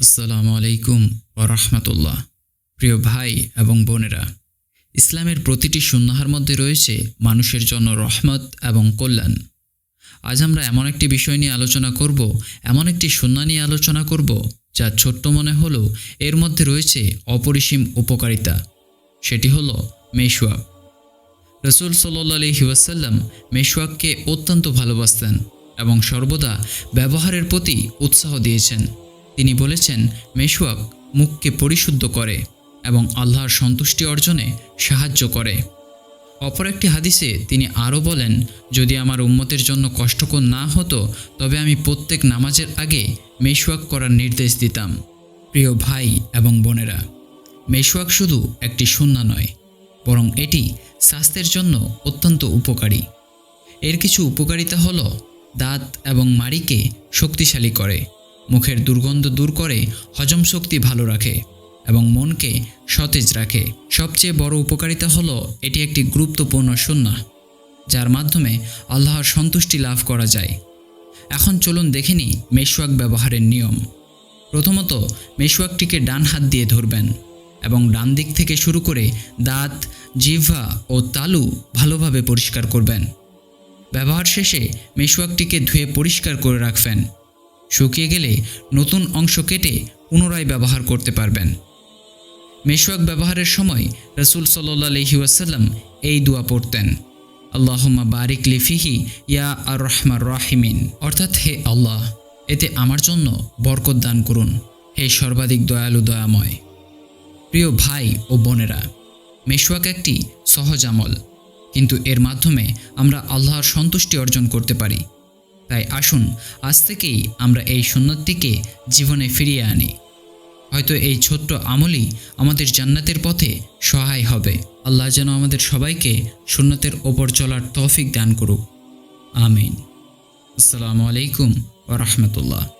আসসালামু আলাইকুম ওরহমতুল্লাহ প্রিয় ভাই এবং বোনেরা, ইসলামের প্রতিটি সুন্নাহার মধ্যে রয়েছে মানুষের জন্য রহমত এবং কল্যাণ। আজ আমরা এমন একটি বিষয় নিয়ে আলোচনা করব, এমন একটি সুন্না নিয়ে আলোচনা করব, যা ছোট্ট মনে হলেও এর মধ্যে রয়েছে অপরিসীম উপকারিতা। সেটি হলো মেশওয়াক। রসুল সাল্লি ওয়াসাল্লাম মেশওয়াককে অত্যন্ত ভালোবাসতেন এবং সর্বদা ব্যবহারের প্রতি উৎসাহ দিয়েছেন। তিনি বলেছেন, মেশওয়াক মুখকে পরিশুদ্ধ করে এবং আল্লাহর সন্তুষ্টি অর্জনে সাহায্য করে। অপর একটি হাদিসে তিনি আরও বলেন, যদি আমার উম্মতের জন্য কষ্টকর না হতো, তবে আমি প্রত্যেক নামাজের আগে মেশওয়াক করার নির্দেশ দিতাম। প্রিয় ভাই এবং বোনেরা, মেশওয়াক শুধু একটি সুন্না নয়, বরং এটি স্বাস্থ্যের জন্য অত্যন্ত উপকারী। এর কিছু উপকারিতা হল, দাঁত এবং মাড়িকে শক্তিশালী করে। মুখের দুর্গন্ধ দূর করে হজম শক্তি ভালো রাখে এবং মনকে সতেজ রাখে। সবচেয়ে বড় উপকারিতা হলো এটি একটি গুরুত্বপূর্ণ সুন্না যার মাধ্যমে আল্লাহর সন্তুষ্টি লাভ করা যায়। এখন চলুন দেখে নিই মেশওয়াক ব্যবহারের নিয়ম। প্রথমত, মেশওয়াকটিকে ডান হাত দিয়ে ধরবেন এবং ডান দিক থেকে শুরু করে দাঁত, জিহ্বা ও তালু ভালোভাবে পরিষ্কার করবেন। ব্যবহার শেষে মেশওয়াকটিকে ধুয়ে পরিষ্কার করে রাখবেন। শুকিয়ে গেলে নতুন অংশ কেটে পুনরায় ব্যবহার করতে পারবেন। মেশওয়াক ব্যবহারের সময় রসুল সাল্লাহি ওয়াসাল্লাম এই দোয়া পড়তেন। আল্লাহম্মা বারিক লিফিহি ইয়া আর রহমার রাহিমিন। অর্থাৎ হে আল্লাহ, এতে আমার জন্য বরকত দান করুন। হে সর্বাধিক দয়ালু দয়াময়। প্রিয় ভাই ও বোনেরা মেশওয়াক একটি সহজ আমল, কিন্তু এর মাধ্যমে আমরা আল্লাহর সন্তুষ্টি অর্জন করতে পারি। তাই আসুন, আজ থেকেই আমরা এই সুন্নতটিকে জীবনে ফিরিয়ে আনি। হয়তো এই ছোট্ট আমলই আমাদের জান্নাতের পথে সহায় হবে। আল্লাহ যেন আমাদের সবাইকে সুন্নতের ওপর চলার তৌফিক দান করুক। আমিন। আসসালামু আলাইকুম ও ওরহমতুল্লাহ